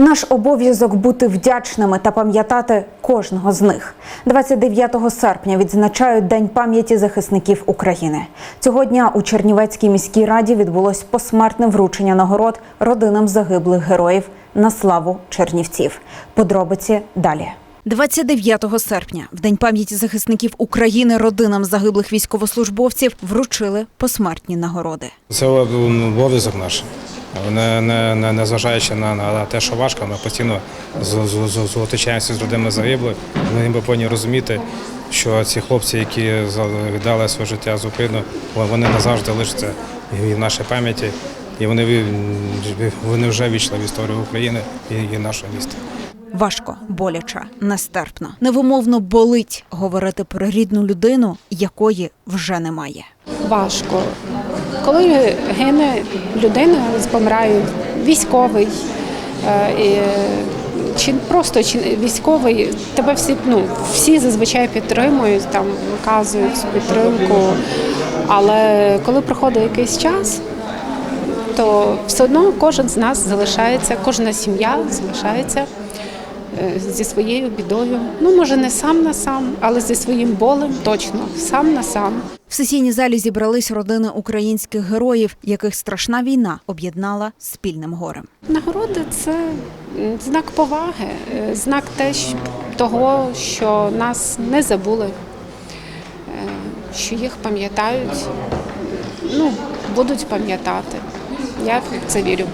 Наш обов'язок бути вдячними та пам'ятати кожного з них. 29 серпня відзначають День пам'яті захисників України. Цього дня у Чернівецькій міській раді відбулось посмертне вручення нагород родинам загиблих героїв на славу чернівців. Подробиці далі. 29 серпня, в день пам'яті захисників України, родинам загиблих військовослужбовців вручили посмертні нагороди. Це обов'язок наш. Не, не, не, не на, на те, що важко, ми постійно зустрічаємося з родинами загиблих. Ми повинні розуміти, що ці хлопці, які віддали своє життя за Україну, вони назавжди лишаться в нашій пам'яті, і вони, вони вже війшли в історію України і, і нашого міста. Важко, боляче, нестерпно, невимовно болить говорити про рідну людину, якої вже немає. Важко. Коли гине людина, помирає військовий е, чи просто чи військовий, тебе всі ну всі зазвичай підтримують, там виказують підтримку. Але коли проходить якийсь час, то все одно кожен з нас залишається, кожна сім'я залишається зі своєю бідою. Ну може не сам на сам, але зі своїм болем точно сам на сам. В сесійній залі зібрались родини українських героїв, яких страшна війна об'єднала спільним горем. Нагороди це знак поваги, е, знак теж того, що нас не забули, е, що їх пам'ятають, ну, будуть пам'ятати. Я в це вірю.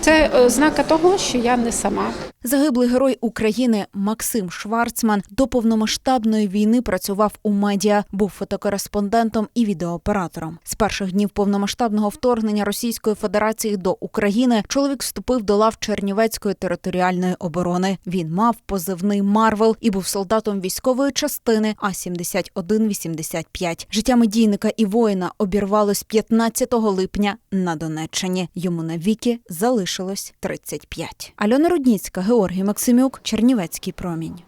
Це ознака того, що я не сама. Загиблий герой України Максим Шварцман до повномасштабної війни працював у медіа, був фотокореспондентом і відеооператором. З перших днів повномасштабного вторгнення Російської Федерації до України чоловік вступив до лав Чернівецької територіальної оборони. Він мав позивний Марвел і був солдатом військової частини А 7185 Життя медійника і воїна обірвалось 15 липня на Донеччині. Йому навіки залишилось 35. Альона Рудніцька, Георгій Максимюк, Чернівецький промінь.